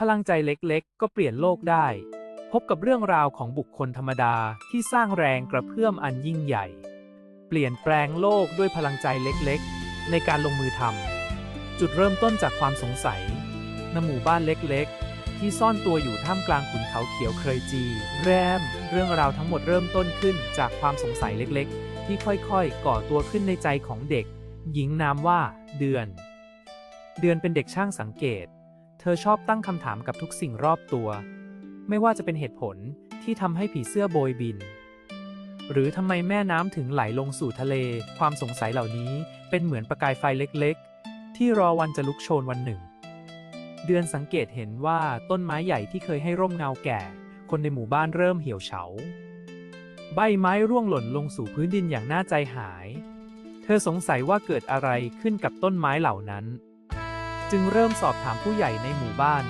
พลังใจเล็กๆ ก็เปลี่ยนโลกได้ พบกับเรื่องราวของบุคคลธรรมดาที่สร้างแรงกระเพื่อมอันยิ่งใหญ่ เปลี่ยนแปลงโลกด้วยพลังใจเล็กๆ ในการลงมือทำจุดเริ่มต้นจากความสงสัยณหมู่บ้านเล็กๆ ที่ซ่อนตัวอยู่ท่ามกลางขุนเขาเขียวเคยจี แรม เรื่องราวทั้งหมดเริ่มต้นขึ้นจากความสงสัยเล็กๆ ที่ค่อยๆ ก่อตัวขึ้นในใจของเด็ก หญิงนามว่า เดือน เดือนเป็นเด็กช่างสังเกต ธอชอบตั้งคำถามกับทุกสิ่งรอบตัว ไม่ว่าจะเป็นเหตุผลที่ทำให้ผีเสื้อโบยบิน หรือทำไมแม่น้ำถึงไหลลงสู่ทะเล ความสงสัยเหล่านี้เป็นเหมือนประกายไฟเล็กๆ ที่รอวันจะลุกโชนวันหนึ่ง เดือนสังเกตเห็นว่าต้นไม้ใหญ่ที่เคยให้ร่มเงาแก่ คนในหมู่บ้านเริ่มเหี่ยวเฉา ใบไม้ร่วงหล่นลงสู่พื้นดินอย่างน่าใจหาย เธอสงสัยว่าเกิดอะไรขึ้นกับต้นไม้เหล่านั้น จึงเริ่มสอบถามผู้ใหญ่ในหมู่บ้าน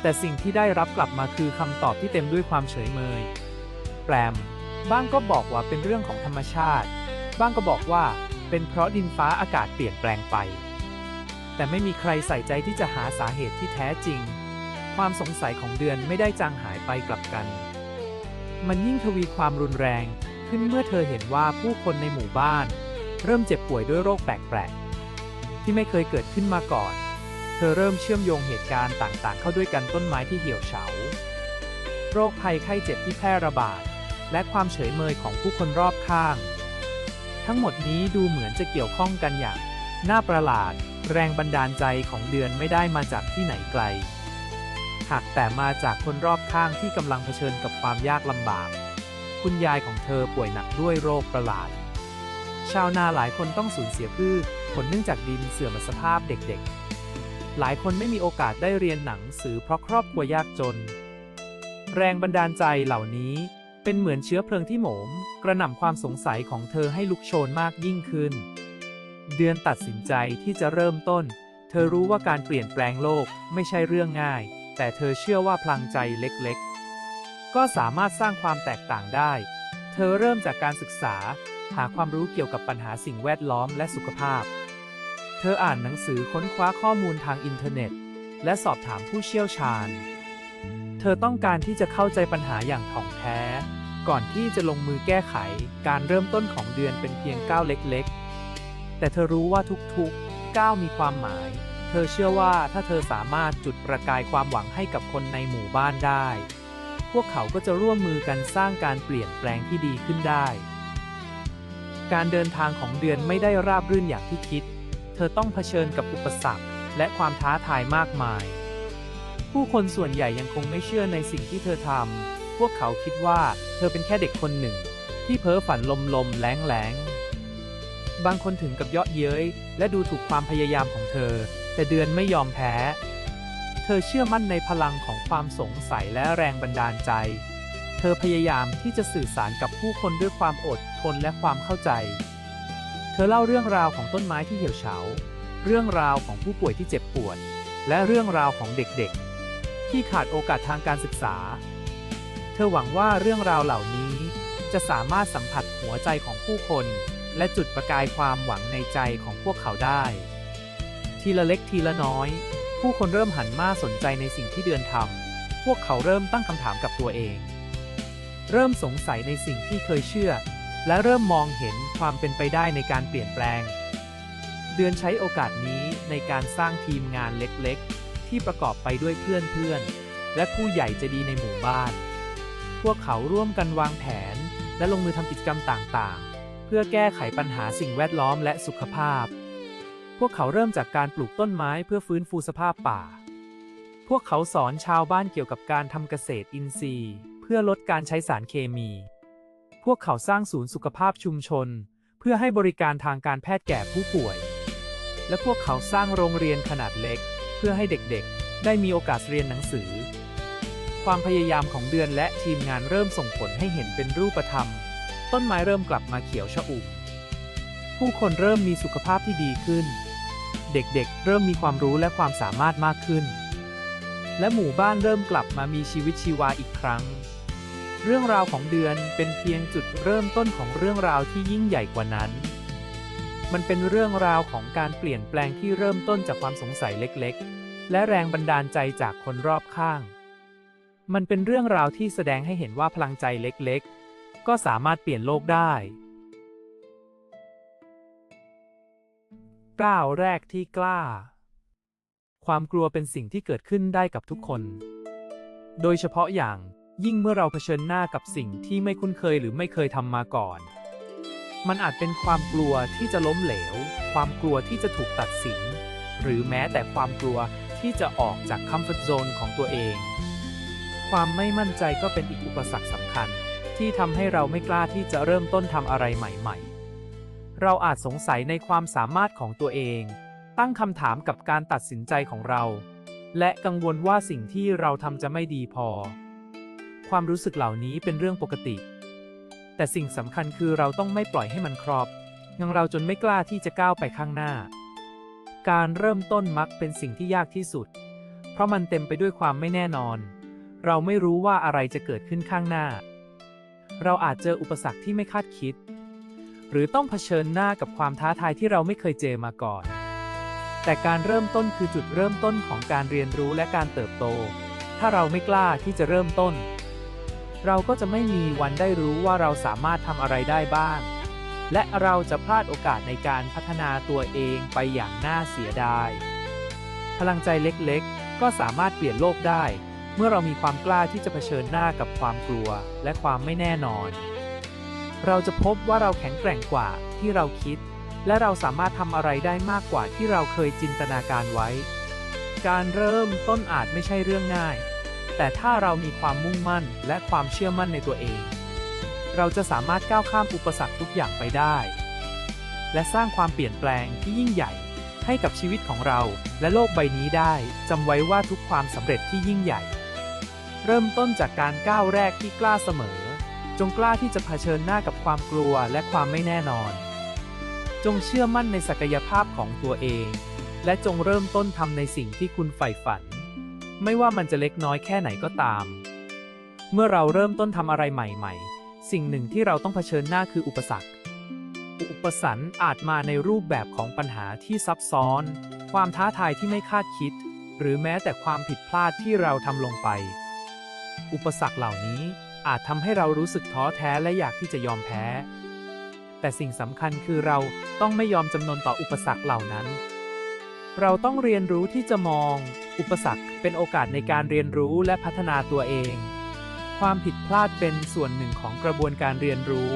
แต่สิ่งที่ได้รับกลับมาคือคำตอบที่เต็มด้วยความเฉยเมย แปรม บ้างก็บอกว่าเป็นเรื่องของธรรมชาติ บ้างก็บอกว่าเป็นเพราะดินฟ้าอากาศเปลี่ยนแปลงไป แต่ไม่มีใครใส่ใจที่จะหาสาเหตุที่แท้จริง ความสงสัยของเดือนไม่ได้จางหายไปกลับกัน มันยิ่งทวีความรุนแรงขึ้นเมื่อเธอเห็นว่าผู้คนในหมู่บ้าน เริ่มเจ็บป่วยด้วยโรคแปลกๆ ที่ไม่เคยเกิดขึ้นมาก่อน เธอเริ่มเชื่อมโยงเหตุการณ์ต่างๆ เข้าด้วยกันต้นไม้ที่เหี่ยวเฉา โรคภัยไข้เจ็บที่แพร่ระบาด และความเฉยเมยของผู้คนรอบข้าง ทั้งหมดนี้ดูเหมือนจะเกี่ยวข้องกันอย่าง น่าประหลาด แรงบันดาลใจของเดือนไม่ได้มาจากที่ไหนไกล หากแต่มาจากคนรอบข้างที่กำลังเผชิญกับความยากลำบาก คุณยายของเธอป่วยหนักด้วยโรคประหลาด ชาวนาหลายคนต้องสูญเสียพืช ผลเนื่องจากดินเสื่อมสภาพเด็กๆ หลายคนไม่มีโอกาสได้เรียนหนังสือเพราะครอบครัวยากจน แรงบันดาลใจเหล่านี้เป็นเหมือนเชื้อเพลิงที่โหมมกระหน่ำความสงสัยของเธอให้ลุกโชนมากยิ่งขึ้น เดือนตัดสินใจที่จะเริ่มต้น เธอรู้ว่าการเปลี่ยนแปลงโลกไม่ใช่เรื่องง่าย แต่เธอเชื่อว่าพลังใจเล็กๆ ก็สามารถสร้างความแตกต่างได้ เธอเริ่มจากการศึกษา หาความรู้เกี่ยวกับปัญหาสิ่งแวดล้อมและสุขภาพ เธออ่านหนังสือค้นคว้าข้อมูลทางอินเทอร์เน็ต และสอบถามผู้เชี่ยวชาญ เธอต้องการที่จะเข้าใจปัญหาอย่างถ่องแท้ ก่อนที่จะลงมือแก้ไข การเริ่มต้นของเดือนเป็นเพียงก้าวเล็ก ๆ แต่เธอรู้ว่าทุกๆก้าวมีความหมาย เธอเชื่อว่าถ้าเธอสามารถจุดประกายความหวังให้กับคนในหมู่บ้านได้ พวกเขาก็จะร่วมมือกันสร้างการเปลี่ยนแปลงที่ดีขึ้นได้ การเดินทางของเดือนไม่ได้ราบรื่นอย่างที่คิด เธอต้องเผชิญกับอุปสรรคและความท้าทายมากมาย ผู้คนส่วนใหญ่ยังคงไม่เชื่อในสิ่งที่เธอทำ พวกเขาคิดว่าเธอเป็นแค่เด็กคนหนึ่ง ที่เพ้อฝันลมลมๆแรงแรงๆ บางคนถึงกับเยาะเย้ยและดูถูกความพยายามของเธอ แต่เดือนไม่ยอมแพ้ เธอเชื่อมั่นในพลังของความสงสัยและแรงบันดาลใจ เธอพยายามที่จะสื่อสารกับผู้คนด้วยความอดทนและความเข้าใจ เธอเล่าเรื่องราวของต้นไม้ที่เหี่ยวเฉา เรื่องราวของผู้ป่วยที่เจ็บปวด และเรื่องราวของเด็กๆ ที่ขาดโอกาสทางการศึกษา เธอหวังว่าเรื่องราวเหล่านี้จะสามารถสัมผัสหัวใจของผู้คน และจุดประกายความหวังในใจของพวกเขาได้ ทีละเล็กทีละน้อย ผู้คนเริ่มหันมาสนใจในสิ่งที่เดือนทำ พวกเขาเริ่มตั้งคำถามกับตัวเอง เริ่มสงสัยในสิ่งที่เคยเชื่อ และเริ่มมองเห็นความเป็นไปได้ในการเปลี่ยนแปลง เดือนใช้โอกาสนี้ในการสร้างทีมงานเล็กๆ ที่ประกอบไปด้วยเพื่อนๆ และผู้ใหญ่ใจะดีในหมู่บ้าน พวกเขาร่วมกันวางแผน และลงมือทำกิจกรรมต่างๆ เพื่อแก้ไขปัญหาสิ่งแวดล้อมและสุขภาพ พวกเขาเริ่มจากการปลูกต้นไม้เพื่อฟื้นฟูสภาพป่า พวกเขาสอนชาวบ้านเกี่ยวกับการทำเกษตรอินทรีย์ เพื่อลดการใช้สารเคมี พวกเขาสร้างศูนย์สุขภาพชุมชน เพื่อให้บริการทางการแพทย์แก่ผู้ป่วย และพวกเขาสร้างโรงเรียนขนาดเล็ก เพื่อให้เด็กๆ ได้มีโอกาสเรียนหนังสือ ความพยายามของเดือนและทีมงานเริ่มส่งผลให้เห็นเป็นรูปธรรม ต้นไม้เริ่มกลับมาเขียวชอุ่มผู้คนเริ่มมีสุขภาพที่ดีขึ้น เด็กๆ เริ่มมีความรู้และความสามารถมากขึ้น และหมู่บ้านเริ่มกลับมามีชีวิตชีวาอีกครั้ง เรื่องราวของเดือนเป็นเพียงจุดเริ่มต้นของเรื่องราวที่ยิ่งใหญ่กว่านั้น มันเป็นเรื่องราวของการเปลี่ยนแปลงที่เริ่มต้นจากความสงสัยเล็กๆ และแรงบันดาลใจจากคนรอบข้าง มันเป็นเรื่องราวที่แสดงให้เห็นว่าพลังใจเล็กๆ ก็สามารถเปลี่ยนโลกได้ ก้าวแรกที่กล้า ความกลัวเป็นสิ่งที่เกิดขึ้นได้กับทุกคน โดยเฉพาะอย่างยิ่งเมื่อเราเผชิญหน้ากับสิ่งที่ไม่คุ้นเคยหรือไม่เคยทำมาก่อน มันอาจเป็นความกลัวที่จะล้มเหลว ความกลัวที่จะถูกตัดสิน หรือแม้แต่ความกลัวที่จะออกจากคัมฟอร์ทโซนของตัวเอง ความไม่มั่นใจก็เป็นอีกอุปสรรคสำคัญ ที่ทำให้เราไม่กล้าที่จะเริ่มต้นทำอะไรใหม่ ๆ เราอาจสงสัยในความสามารถของตัวเอง ตั้งคำถามกับการตัดสินใจของเรา และกังวลว่าสิ่งที่เราทำจะไม่ดีพอ ความรู้สึกเหล่านี้เป็นเรื่องปกติ แต่สิ่งสำคัญคือเราต้องไม่ปล่อยให้มันครอบงังเราจนไม่กล้าที่จะก้าวไปข้างหน้า การเริ่มต้นมักเป็นสิ่งที่ยากที่สุด เพราะมันเต็มไปด้วยความไม่แน่นอน เราไม่รู้ว่าอะไรจะเกิดขึ้นข้างหน้า เราอาจเจออุปสรรคที่ไม่คาดคิด หรือต้องเผชิญหน้ากับความท้าทายที่เราไม่เคยเจอมาก่อน แต่การเริ่มต้นคือจุดเริ่มต้นของการเรียนรู้และการเติบโต ถ้าเราไม่กล้าที่จะเริ่มต้น เราก็จะไม่มีวันได้รู้ว่าเราสามารถทำอะไรได้บ้าง และเราจะพลาดโอกาสในการพัฒนาตัวเองไปอย่างน่าเสียดาย พลังใจเล็กๆ ก็สามารถเปลี่ยนโลกได้ เมื่อเรามีความกล้าที่จะเผชิญหน้ากับความกลัว และความไม่แน่นอน เราจะพบว่าเราแข็งแกร่งกว่าที่เราคิด และเราสามารถทำอะไรได้มากกว่าที่เราเคยจินตนาการไว้ การเริ่มต้นอาจไม่ใช่เรื่องง่าย แต่ถ้าเรามีความมุ่งมั่นและความเชื่อมั่นในตัวเอง เราจะสามารถก้าวข้ามอุปสรรคทุกอย่างไปได้ และสร้างความเปลี่ยนแปลงที่ยิ่งใหญ่ ให้กับชีวิตของเราและโลกใบนี้ได้จำไว้ว่าทุกความสำเร็จที่ยิ่งใหญ่ เริ่มต้นจากการก้าวแรกที่กล้าเสมอ จงกล้าที่จะเผชิญหน้ากับความกลัวและความไม่แน่นอน จงเชื่อมั่นในศักยภาพของตัวเอง และจงเริ่มต้นทำในสิ่งที่คุณใฝ่ฝัน ไม่ว่ามันจะเล็กน้อยแค่ไหนก็ตาม เมื่อเราเริ่มต้นทำอะไรใหม่ๆ สิ่งหนึ่งที่เราต้องเผชิญหน้าคืออุปสรรค อุปสรรคอาจมาในรูปแบบของปัญหาที่ซับซ้อน ความท้าทายที่ไม่คาดคิด หรือแม้แต่ความผิดพลาดที่เราทำลงไป อุปสรรคเหล่านี้ อาจทำให้เรารู้สึกท้อแท้และอยากที่จะยอมแพ้ แต่สิ่งสำคัญคือเราต้องไม่ยอมจำนนต่ออุปสรรคเหล่านั้น เราต้องเรียนรู้ที่จะมอง อุปสรรคเป็นโอกาสในการเรียนรู้และพัฒนาตัวเอง ความผิดพลาดเป็นส่วนหนึ่งของกระบวนการเรียนรู้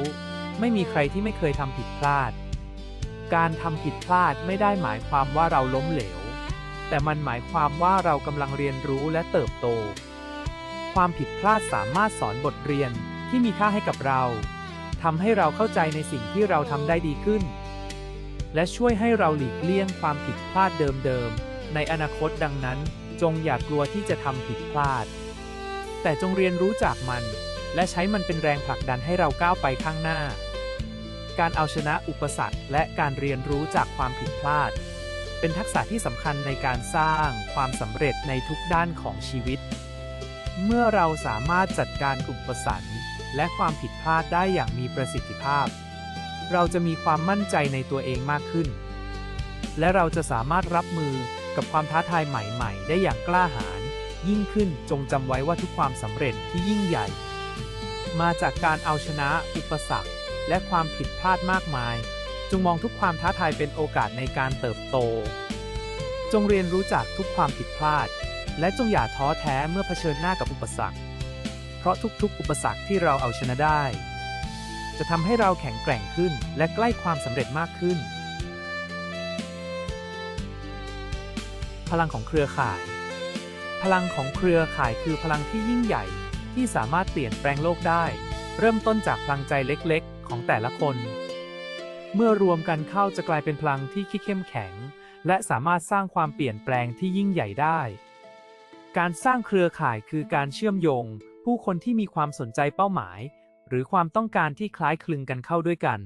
ไม่มีใครที่ไม่เคยทำผิดพลาด การทำผิดพลาดไม่ได้หมายความว่าเราล้มเหลว แต่มันหมายความว่าเรากำลังเรียนรู้และเติบโต ความผิดพลาดสามารถสอนบทเรียนที่มีค่าให้กับเราทำให้เราเข้าใจในสิ่งที่เราทำได้ดีขึ้น และช่วยให้เราหลีกเลี่ยงความผิดพลาดเดิมๆ ในอนาคตดังนั้น จงอย่ากลัวที่จะทำผิดพลาด แต่จงเรียนรู้จากมัน และใช้มันเป็นแรงผลักดันให้เราก้าวไปข้างหน้า การเอาชนะอุปสรรคและการเรียนรู้จากความผิดพลาด เป็นทักษะที่สำคัญในการสร้างความสำเร็จในทุกด้านของชีวิต เมื่อเราสามารถจัดการอุปสรรคและความผิดพลาดได้อย่างมีประสิทธิภาพ เราจะมีความมั่นใจในตัวเองมากขึ้น และเราจะสามารถรับมือกับความท้าทายใหม่ๆ ได้อย่างกล้าหาญยิ่งขึ้นจงจำไว้ว่าทุกความสำเร็จที่ยิ่งใหญ่ มาจากการเอาชนะอุปสรรค และความผิดพลาดมากมาย จงมองทุกความท้าทายเป็นโอกาสในการเติบโต จงเรียนรู้จากทุกความผิดพลาด และจงอย่าท้อแท้เมื่อเผชิญหน้ากับอุปสรรค เพราะทุกๆ อุปสรรคที่เราเอาชนะได้ จะทำให้เราแข็งแกร่งขึ้น และใกล้ความสำเร็จมากขึ้น พลังของเครือข่าย พลังของเครือข่ายคือพลังที่ยิ่งใหญ่ ที่สามารถเปลี่ยนแปลงโลกได้ เริ่มต้นจากพลังใจเล็กๆ ของแต่ละคน เมื่อรวมกันเข้าจะกลายเป็นพลังที่คิดเข้มแข็ง และสามารถสร้างความเปลี่ยนแปลงที่ยิ่งใหญ่ได้ การสร้างเครือข่ายคือการเชื่อมโยง ผู้คนที่มีความสนใจเป้าหมาย หรือความต้องการที่คล้ายคลึงกันเข้าด้วยกัน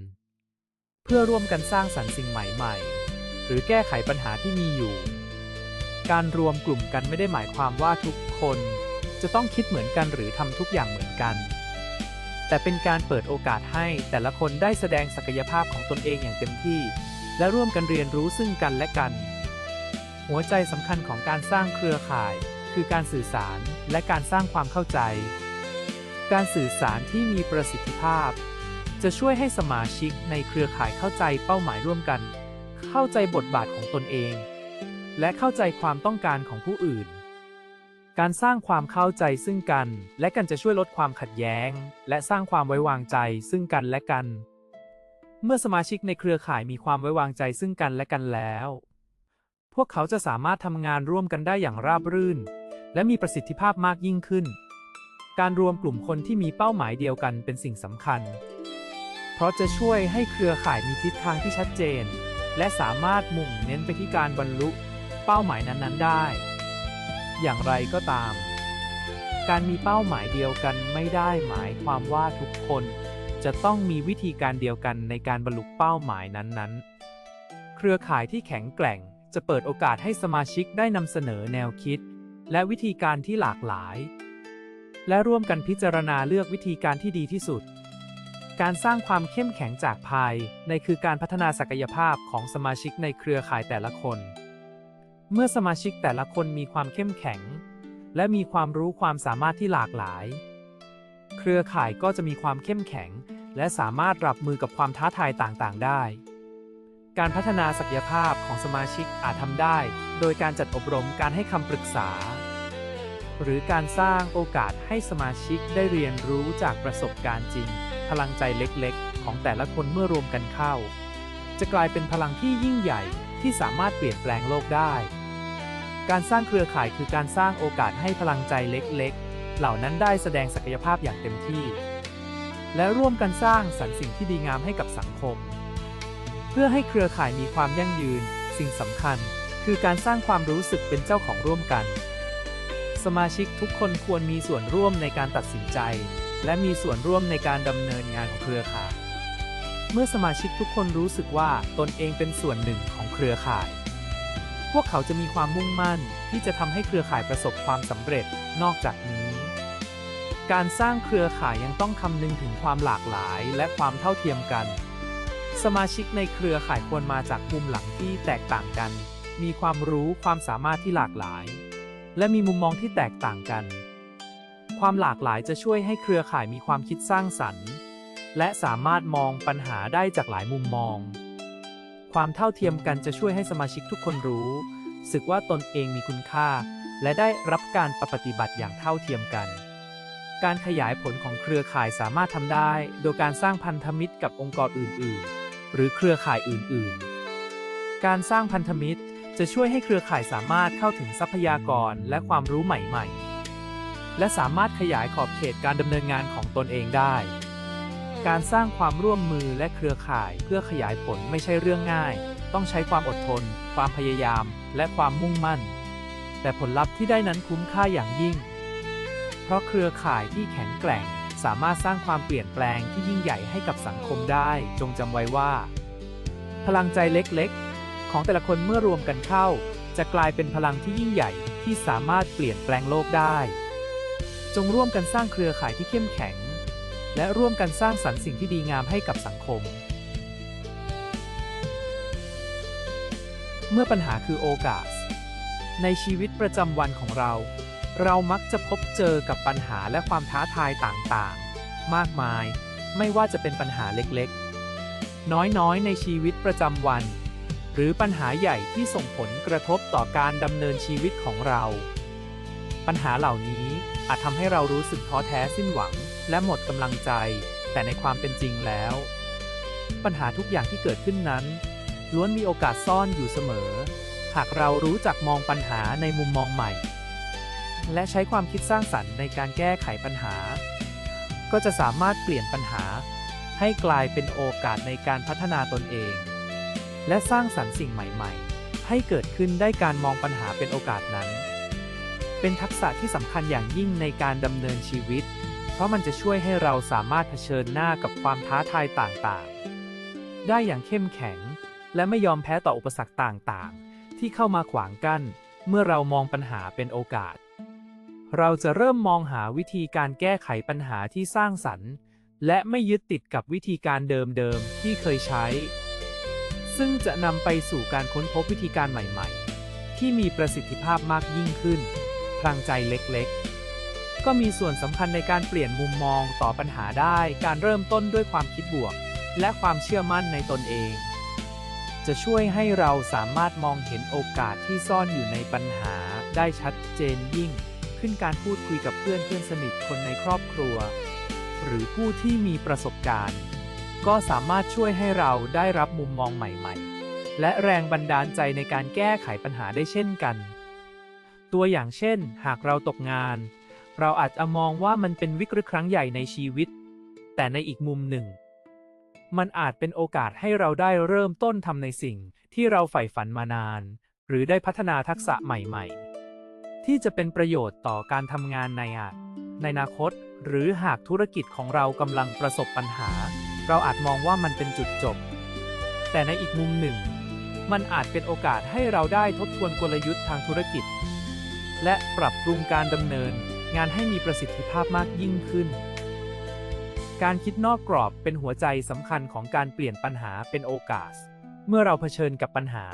เพื่อร่วมกันสร้างสรรค์สิ่งใหม่ๆ หรือแก้ไขปัญหาที่มีอยู่ การรวมกลุ่มกันไม่ได้หมายความว่าทุกคน จะต้องคิดเหมือนกันหรือทำทุกอย่างเหมือนกัน แต่เป็นการเปิดโอกาสให้แต่ละคนได้แสดงศักยภาพของตนเองอย่างเต็มที่ และร่วมกันเรียนรู้ซึ่งกันและกัน หัวใจสำคัญของการสร้างเครือข่าย คือการสื่อสารและการสร้างความเข้าใจ การสื่อสารที่มีประสิทธิภาพ จะช่วยให้สมาชิกในเครือข่ายเข้าใจเป้าหมายร่วมกัน เข้าใจบทบาทของตนเอง และเข้าใจความต้องการของผู้อื่น การสร้างความเข้าใจซึ่งกันและกันจะช่วยลดความขัดแย้ง และสร้างความไว้วางใจซึ่งกันและกัน เมื่อสมาชิกในเครือข่ายมีความไว้วางใจซึ่งกันและกันแล้วพวกเขาจะสามารถทำงานร่วมกันได้อย่างราบรื่น และมีประสิทธิภาพมากยิ่งขึ้น การรวมกลุ่มคนที่มีเป้าหมายเดียวกันเป็นสิ่งสำคัญ เพราะจะช่วยให้เครือข่ายมีทิศทางที่ชัดเจน และสามารถมุ่งเน้นไปที่การบรรลุ เป้าหมายนั้นๆได้ อย่างไรก็ตาม การมีเป้าหมายเดียวกันไม่ได้หมายความว่าทุกคน จะต้องมีวิธีการเดียวกันในการบรรลุเป้าหมายนั้นๆ เครือข่ายที่แข็งแกร่งจะเปิดโอกาสให้สมาชิกได้นำเสนอแนวคิด และวิธีการที่หลากหลาย และร่วมกันพิจารณาเลือกวิธีการที่ดีที่สุด การสร้างความเข้มแข็งจากภายในคือการพัฒนาศักยภาพของสมาชิกในเครือข่ายแต่ละคน เมื่อสมาชิกแต่ละคนมีความเข้มแข็ง และมีความรู้ความสามารถที่หลากหลาย เครือข่ายก็จะมีความเข้มแข็ง และสามารถรับมือกับความท้าทายต่างๆ ได้การพัฒนาศักยภาพของสมาชิกอาจทำได้ โดยการจัดอบรมการให้คำปรึกษา หรือการสร้างโอกาสให้สมาชิกได้เรียนรู้จากประสบการณ์จริง พลังใจเล็กๆ ของแต่ละคนเมื่อรวมกันเข้า จะกลายเป็นพลังที่ยิ่งใหญ่ที่สามารถเปลี่ยนแปลงโลกได้ การสร้างเครือข่ายคือการสร้างโอกาสให้พลังใจเล็กๆ เหล่านั้นได้แสดงศักยภาพอย่างเต็มที่ และร่วมกันสร้างสรรค์สิ่งที่ดีงามให้กับสังคม เพื่อให้เครือข่ายมีความยั่งยืน สิ่งสำคัญ คือการสร้างความรู้สึกเป็นเจ้าของร่วมกัน สมาชิกทุกคนควรมีส่วนร่วมในการตัดสินใจ และมีส่วนร่วมในการดำเนินงานของเครือข่าย เมื่อสมาชิกทุกคนรู้สึกว่าตนเองเป็นส่วนหนึ่งของเครือข่าย พวกเขาจะมีความมุ่งมั่นที่จะทำให้เครือข่ายประสบความสำเร็จ นอกจากนี้ การสร้างเครือข่ายยังต้องคำนึงถึงความหลากหลายและความเท่าเทียมกัน สมาชิกในเครือข่ายควรมาจากมุมหลังที่แตกต่างกัน มีความรู้ความสามารถที่หลากหลาย และมีมุมมองที่แตกต่างกัน ความหลากหลายจะช่วยให้เครือข่ายมีความคิดสร้างสรรค์ และสามารถมองปัญหาได้จากหลายมุมมอง ความเท่าเทียมกันจะช่วยให้สมาชิกทุกคนรู้ สึกว่าตนเองมีคุณค่า และได้รับการปฏิบัติอย่างเท่าเทียมกัน การขยายผลของเครือข่ายสามารถทำได้ โดยการสร้างพันธมิตรกับองค์กรอื่น ๆ หรือเครือข่ายอื่น ๆ การสร้างพันธมิตร จะช่วยให้เครือข่ายสามารถเข้าถึงทรัพยากรและความรู้ใหม่ๆ และสามารถขยายขอบเขตการดำเนินงานของตนเองได้ การสร้างความร่วมมือและเครือข่ายเพื่อขยายผลไม่ใช่เรื่องง่าย ต้องใช้ความอดทน ความพยายาม และความมุ่งมั่น แต่ผลลัพธ์ที่ได้นั้นคุ้มค่าอย่างยิ่ง เพราะเครือข่ายที่แข็งแกร่ง สามารถสร้างความเปลี่ยนแปลงที่ยิ่งใหญ่ให้กับสังคมได้ จงจำไว้ว่า พลังใจเล็กๆ ของแต่ละคนเมื่อรวมกันเข้า จะกลายเป็นพลังที่ยิ่งใหญ่ที่สามารถเปลี่ยนแปลงโลกได้ จงร่วมกันสร้างเครือข่ายที่เข้มแข็ง และร่วมกันสร้างสรรค์สิ่งที่ดีงามให้กับสังคม เมื่อปัญหาคือโอกาส ในชีวิตประจำวันของเรา เรามักจะพบเจอกับปัญหาและความท้าทายต่างๆ มากมาย ไม่ว่าจะเป็นปัญหาเล็กๆ น้อยๆ ในชีวิตประจำวัน หรือปัญหาใหญ่ที่ส่งผลกระทบต่อการดำเนินชีวิตของเรา ปัญหาเหล่านี้อาจทำให้เรารู้สึกท้อแท้สิ้นหวัง และหมดกำลังใจ แต่ในความเป็นจริงแล้ว ปัญหาทุกอย่างที่เกิดขึ้นนั้น ล้วนมีโอกาสซ่อนอยู่เสมอ หากเรารู้จักมองปัญหาในมุมมองใหม่ และใช้ความคิดสร้างสรรค์ในการแก้ไขปัญหา ก็จะสามารถเปลี่ยนปัญหา ให้กลายเป็นโอกาสในการพัฒนาตนเอง และสร้างสรรค์สิ่งใหม่ๆ ให้เกิดขึ้นได้การมองปัญหาเป็นโอกาสนั้น เป็นทักษะที่สำคัญอย่างยิ่งในการดำเนินชีวิต เพราะมันจะช่วยให้เราสามารถเผชิญหน้ากับความท้าทายต่างๆ ได้อย่างเข้มแข็ง และไม่ยอมแพ้ต่ออุปสรรคต่างๆ ที่เข้ามาขวางกั้น เมื่อเรามองปัญหาเป็นโอกาส เราจะเริ่มมองหาวิธีการแก้ไขปัญหาที่สร้างสรรค์ และไม่ยึดติดกับวิธีการเดิมๆที่เคยใช้ ซึ่งจะนำไปสู่การค้นพบวิธีการใหม่ๆ ที่มีประสิทธิภาพมากยิ่งขึ้น พลังใจเล็กๆ ก็มีส่วนสำคัญในการเปลี่ยนมุมมองต่อปัญหาได้ การเริ่มต้นด้วยความคิดบวก และความเชื่อมั่นในตนเอง จะช่วยให้เราสามารถมองเห็นโอกาสที่ซ่อนอยู่ในปัญหาได้ชัดเจนยิ่ง ขึ้นการพูดคุยกับเพื่อนเพื่อนสนิทคนในครอบครัว หรือผู้ที่มีประสบการณ์ ก็สามารถช่วยให้เราได้รับมุมมองใหม่ๆ และแรงบันดาลใจในการแก้ไขปัญหาได้เช่นกัน ตัวอย่างเช่น หากเราตกงาน เราอาจจะมองว่ามันเป็นวิกฤตครั้งใหญ่ในชีวิต แต่ในอีกมุมหนึ่ง มันอาจเป็นโอกาสให้เราได้เริ่มต้นทำในสิ่งที่เราใฝ่ฝันมานาน หรือได้พัฒนาทักษะใหม่ๆ ที่จะเป็นประโยชน์ต่อการทำงานในอในอนาคต หรือหากธุรกิจของเรากำลังประสบปัญหา เราอาจมองว่ามันเป็นจุดจบ แต่ในอีกมุมหนึ่ง มันอาจเป็นโอกาสให้เราได้ทบทวนกลยุทธ์ทางธุรกิจ และปรับปรุงการดำเนิน งานให้มีประสิทธิภาพมากยิ่งขึ้น การคิดนอกกรอบเป็นหัวใจสำคัญของการเปลี่ยนปัญหาเป็นโอกาส เมื่อเราเผชิญกับปัญหา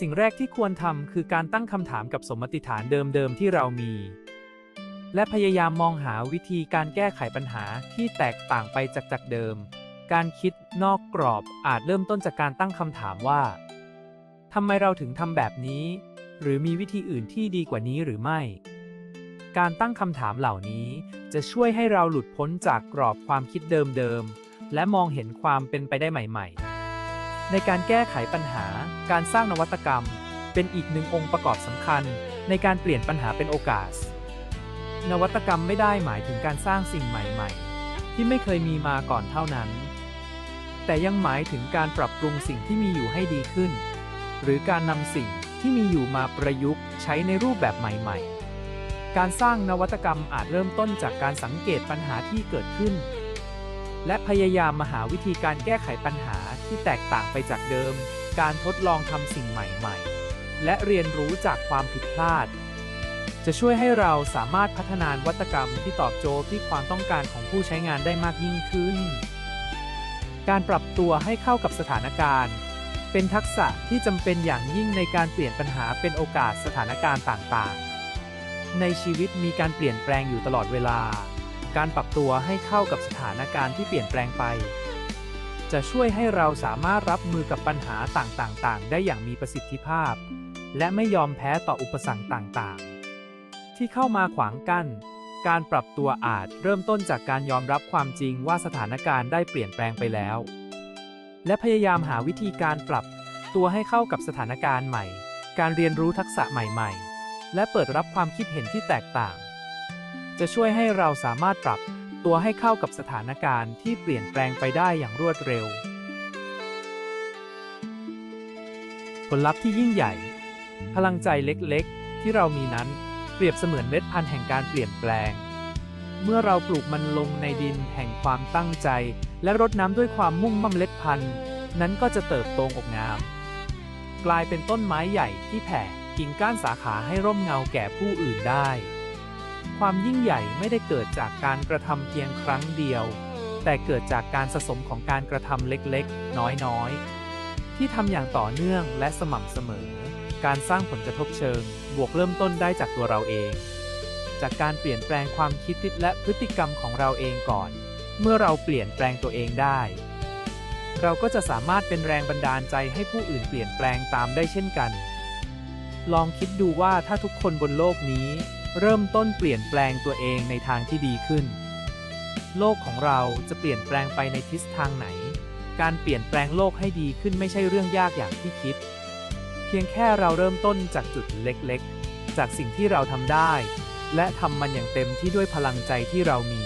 สิ่งแรกที่ควรทำคือการตั้งคำถามกับสมมติฐานเดิมๆที่เรามี และพยายามมองหาวิธีการแก้ไขปัญหาที่แตกต่างไปจากจากเดิม การคิดนอกกรอบอาจเริ่มต้นจากการตั้งคำถามว่าทำไมเราถึงทำแบบนี้ หรือมีวิธีอื่นที่ดีกว่านี้หรือไม่ การตั้งคำถามเหล่านี้จะช่วยให้เราหลุดพ้นจากกรอบความคิดเดิมๆ และมองเห็นความเป็นไปได้ใหม่ ๆ ในการแก้ไขปัญหา การสร้างนวัตกรรม เป็นอีกหนึ่งองค์ประกอบสำคัญ ในการเปลี่ยนปัญหาเป็นโอกาส นวัตกรรมไม่ได้หมายถึงการสร้างสิ่งใหม่ ๆ ที่ไม่เคยมีมาก่อนเท่านั้น แต่ยังหมายถึงการปรับปรุงสิ่งที่มีอยู่ให้ดีขึ้น หรือการนำสิ่งที่มีอยู่มาประยุกต์ใช้ในรูปแบบใหม่ ๆ การสร้างนวัตกรรมอาจเริ่มต้นจากการสังเกตปัญหาที่เกิดขึ้น และพยายามมาหาวิธีการแก้ไขปัญหาที่แตกต่างไปจากเดิม การทดลองทำสิ่งใหม่ ๆ และเรียนรู้จากความผิดพลาด จะช่วยให้เราสามารถพัฒนานวัตกรรมที่ตอบโจทย์ที่ความต้องการของผู้ใช้งานได้มากยิ่งขึ้น การปรับตัวให้เข้ากับสถานการณ์ เป็นทักษะที่จำเป็นอย่างยิ่งในการเปลี่ยนปัญหาเป็นโอกาสสถานการณ์ต่างๆ ในชีวิตมีการเปลี่ยนแปลงอยู่ตลอดเวลา การปรับตัวให้เข้ากับสถานการณ์ที่เปลี่ยนแปลงไป จะช่วยให้เราสามารถรับมือกับปัญหาต่างๆ ได้อย่างมีประสิทธิภาพ และไม่ยอมแพ้ต่ออุปสรรคต่างๆ ที่เข้ามาขวางกั้น การปรับตัวอาจเริ่มต้นจากการยอมรับความจริงว่าสถานการณ์ได้เปลี่ยนแปลงไปแล้ว และพยายามหาวิธีการปรับตัวให้เข้ากับสถานการณ์ใหม่ การเรียนรู้ทักษะใหม่ ๆ และเปิดรับความคิดเห็นที่แตกต่าง จะช่วยให้เราสามารถปรับตัวให้เข้ากับสถานการณ์ที่เปลี่ยนแปลงไปได้อย่างรวดเร็ว ผลลัพธ์ที่ยิ่งใหญ่ พลังใจเล็กๆ ที่เรามีนั้น รียบเสมือนเม็ดพันธุ์แห่งการเปลี่ยนแปลง เมื่อเราปลูกมันลงในดินแห่งความตั้งใจ และรดน้ำด้วยความมุ่งมั่นเมล็ดพันธุ์ นั้นก็จะเติบโตงอกงาม กลายเป็นต้นไม้ใหญ่ที่แผ่กิ่งก้านสาขาให้ร่มเงาแก่ผู้อื่นได้ ความยิ่งใหญ่ไม่ได้เกิดจากการกระทำเพียงครั้งเดียว แต่เกิดจากการสะสมของการกระทำเล็กๆ น้อยๆ ที่ทำอย่างต่อเนื่องและสม่ำเสมอ การสร้างผลกระทบเชิง บวกเริ่มต้นได้จากตัวเราเอง จากการเปลี่ยนแปลงความคิดทิศและพฤติกรรมของเราเองก่อน เมื่อเราเปลี่ยนแปลงตัวเองได้ เราก็จะสามารถเป็นแรงบันดาลใจให้ผู้อื่นเปลี่ยนแปลงตามได้เช่นกัน ลองคิดดูว่าถ้าทุกคนบนโลกนี้ เริ่มต้นเปลี่ยนแปลงตัวเองในทางที่ดีขึ้น โลกของเราจะเปลี่ยนแปลงไปในทิศทางไหน การเปลี่ยนแปลงโลกให้ดีขึ้นไม่ใช่เรื่องยากอย่างที่คิด พียงแค่เราเริ่มต้นจากจุดเล็กๆ จากสิ่งที่เราทำได้ และทำมันอย่างเต็มที่ด้วยพลังใจที่เรามี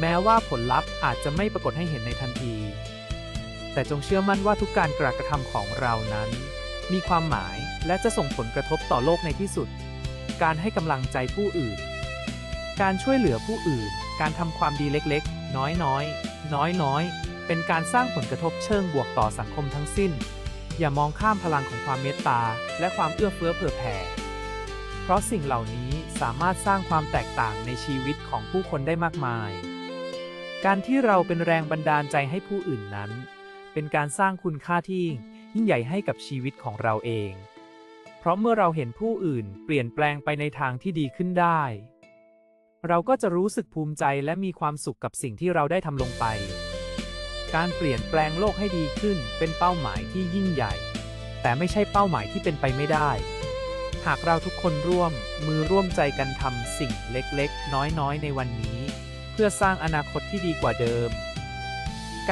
แม้ว่าผลลัพธ์อาจจะไม่ปรากฏให้เห็นในทันที แต่จงเชื่อมั่นว่าทุกการกระทำของเรานั้น มีความหมายและจะส่งผลกระทบต่อโลกในที่สุด การให้กำลังใจผู้อื่น การช่วยเหลือผู้อื่น การทำความดีเล็กๆ น้อยๆ น้อยๆ เป็นการสร้างผลกระทบเชิงบวกต่อสังคมทั้งสิ้น อย่ามองข้ามพลังของความเมตตา และความเอื้อเฟื้อเผื่อแผ่ เพราะสิ่งเหล่านี้สามารถสร้างความแตกต่างในชีวิตของผู้คนได้มากมาย การที่เราเป็นแรงบันดาลใจให้ผู้อื่นนั้น เป็นการสร้างคุณค่าที่ยิ่งใหญ่ให้กับชีวิตของเราเอง เพราะเมื่อเราเห็นผู้อื่นเปลี่ยนแปลงไปในทางที่ดีขึ้นได้ เราก็จะรู้สึกภูมิใจและมีความสุขกับสิ่งที่เราได้ทำลงไป การเปลี่ยนแปลงโลกให้ดีขึ้นเป็นเป้าหมายที่ยิ่งใหญ่ แต่ไม่ใช่เป้าหมายที่เป็นไปไม่ได้ หากเราทุกคนร่วมมือร่วมใจกันทำสิ่งเล็กๆ น้อยๆ ในวันนี้ เพื่อสร้างอนาคตที่ดีกว่าเดิม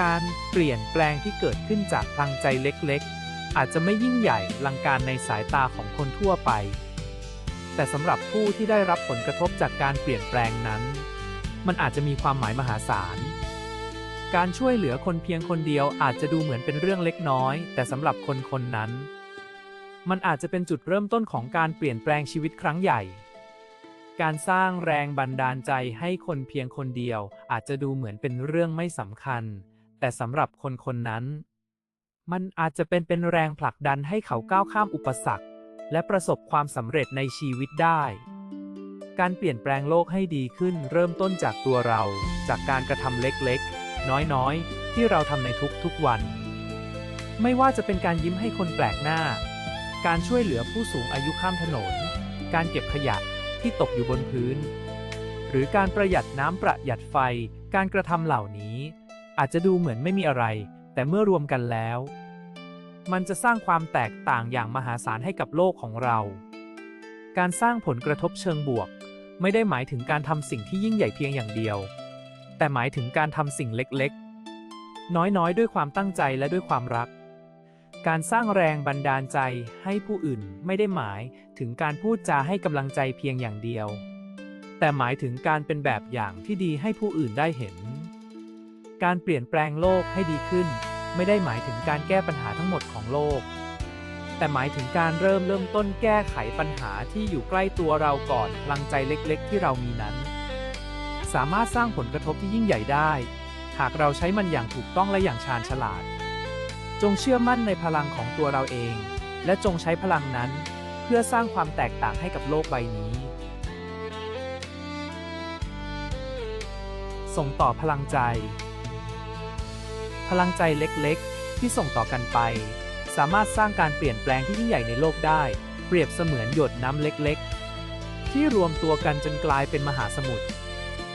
การเปลี่ยนแปลงที่เกิดขึ้นจากพลังใจเล็กๆ อาจจะไม่ยิ่งใหญ่ลังการในสายตาของคนทั่วไป แต่สำหรับผู้ที่ได้รับผลกระทบจากการเปลี่ยนแปลงนั้น มันอาจจะมีความหมายมหาศาล การช่วยเหลือคนเพียงคนเดียวอาจจะดูเหมือนเป็นเรื่องเล็กน้อย แต่สำหรับคนคนนั้น มันอาจจะเป็นจุดเริ่มต้นของการเปลี่ยนแปลงชีวิตครั้งใหญ่ การสร้างแรงบันดาลใจให้คนเพียงคนเดียว อาจจะดูเหมือนเป็นเรื่องไม่สำคัญ แต่สำหรับคนคนนั้น มันอาจจะเป็นเป็นแรงผลักดันให้เขาก้าวข้ามอุปสรรค และประสบความสำเร็จในชีวิตได้การเปลี่ยนแปลงโลกให้ดีขึ้นเริ่มต้นจากตัวเรา จากการกระทำเล็กๆ น้อยๆ ที่เราทำในทุกๆวัน ไม่ว่าจะเป็นการยิ้มให้คนแปลกหน้า การช่วยเหลือผู้สูงอายุข้ามถนน การเก็บขยะที่ตกอยู่บนพื้น หรือการประหยัดน้ำประหยัดไฟ การกระทำเหล่านี้ อาจจะดูเหมือนไม่มีอะไร แต่เมื่อรวมกันแล้ว มันจะสร้างความแตกต่างอย่างมหาศาลให้กับโลกของเรา การสร้างผลกระทบเชิงบวก ไม่ได้หมายถึงการทำสิ่งที่ยิ่งใหญ่เพียงอย่างเดียว แต่หมายถึงการทำสิ่งเล็กๆ น้อยๆ ด้วยความตั้งใจและด้วยความรัก การสร้างแรงบันดาลใจให้ผู้อื่นไม่ได้หมายถึงการพูดจาให้กำลังใจเพียงอย่างเดียว แต่หมายถึงการเป็นแบบอย่างที่ดีให้ผู้อื่นได้เห็น การเปลี่ยนแปลงโลกให้ดีขึ้น ไม่ได้หมายถึงการแก้ปัญหาทั้งหมดของโลก แต่หมายถึงการเริ่มเริ่มต้นแก้ไขปัญหาที่อยู่ใกล้ตัวเราก่อนพลังใจเล็ก ๆ ที่เรามีนั้น สามารถสร้างผลกระทบที่ยิ่งใหญ่ได้ หากเราใช้มันอย่างถูกต้องและอย่างชาญฉลาด จงเชื่อมั่นในพลังของตัวเราเอง และจงใช้พลังนั้น เพื่อสร้างความแตกต่างให้กับโลกใบนี้ ส่งต่อพลังใจ พลังใจเล็กๆ ที่ส่งต่อกันไป สามารถสร้างการเปลี่ยนแปลงที่ยิ่งใหญ่ในโลกได้ เปรียบเสมือนหยดน้ำเล็กๆ ที่รวมตัวกันจนกลายเป็นมหาสมุทร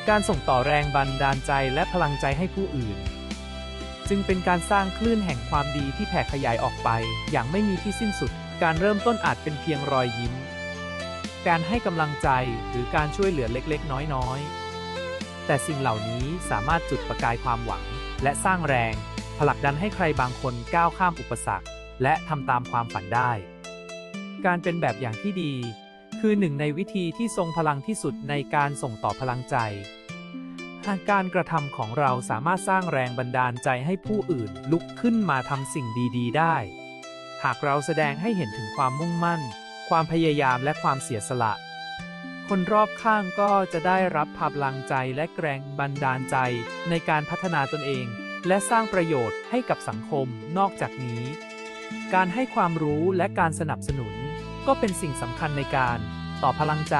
การส่งต่อแรงบันดาลใจและพลังใจให้ผู้อื่น จึงเป็นการสร้างคลื่นแห่งความดีที่แผ่ขยายออกไป อย่างไม่มีที่สิ้นสุด การเริ่มต้นอาจเป็นเพียงรอยยิ้ม การให้กำลังใจหรือการช่วยเหลือเล็กๆ น้อยๆ แต่สิ่งเหล่านี้สามารถจุดประกายความหวัง และสร้างแรงผลักดันให้ใครบางคนก้าวข้ามอุปสรรค และทำตามความฝันได้ การเป็นแบบอย่างที่ดี คือหนึ่งในวิธีที่ทรงพลังที่สุดในการส่งต่อพลังใจ หากการกระทำของเราสามารถสร้างแรงบันดาลใจให้ผู้อื่นลุกขึ้นมาทำสิ่งดี ๆ ได้ หากเราแสดงให้เห็นถึงความมุ่งมั่น ความพยายามและความเสียสละ คนรอบข้างก็จะได้รับพลังใจและแรงบันดาลใจในการพัฒนาตนเอง และสร้างประโยชน์ให้กับสังคมนอกจากนี้ การให้ความรู้และการสนับสนุน ก็เป็นสิ่งสำคัญในการต่อพลังใจ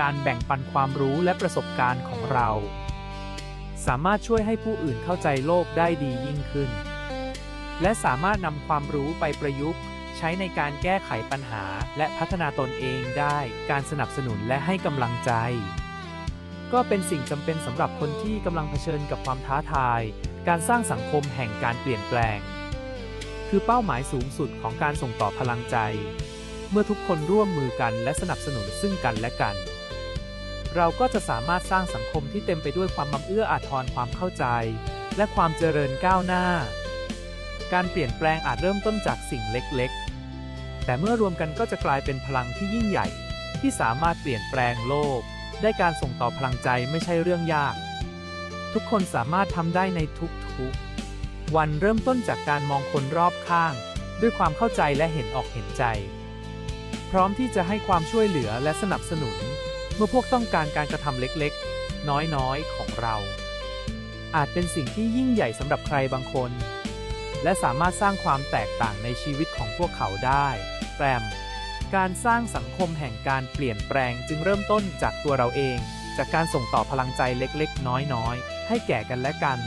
การแบ่งปันความรู้และประสบการณ์ของเรา สามารถช่วยให้ผู้อื่นเข้าใจโลกได้ดียิ่งขึ้น และสามารถนำความรู้ไปประยุกต์ ใช้ในการแก้ไขปัญหา และพัฒนาตนเองได้ การสนับสนุนและให้กำลังใจ ก็เป็นสิ่งจำเป็นสำหรับคนที่กำลังเผชิญกับความท้าทาย การสร้างสังคมแห่งการเปลี่ยนแปลง คือเป้าหมายสูงสุดของการส่งต่อพลังใจ เมื่อทุกคนร่วมมือกันและสนับสนุนซึ่งกันและกัน เราก็จะสามารถสร้างสังคมที่เต็มไปด้วยความมั่เอื้ออาทรความเข้าใจ และความเจริญก้าวหน้า การเปลี่ยนแปลงอาจเริ่มต้นจากสิ่งเล็กๆ แต่เมื่อรวมกันก็จะกลายเป็นพลังที่ยิ่งใหญ่ ที่สามารถเปลี่ยนแปลงโลก ได้การส่งต่อพลังใจไม่ใช่เรื่องยาก ทุกคนสามารถทำได้ในทุกๆ วันเริ่มต้นจากการมองคนรอบข้าง ด้วยความเข้าใจและเห็นออกเห็นใจ ร้อมที่จะให้ความช่วยเหลือและสนับสนุน เมื่อพวกต้องการการกระทำเล็กๆ น้อยๆ ของเรา อาจเป็นสิ่งที่ยิ่งใหญ่สำหรับใครบางคน และสามารถสร้างความแตกต่างในชีวิตของพวกเขาได้แปรมการสร้างสังคมแห่งการเปลี่ยนแปลงจึงเริ่มต้นจากตัวเราเอง จากการส่งต่อพลังใจเล็กๆ น้อยๆ ให้แก่กันและกัน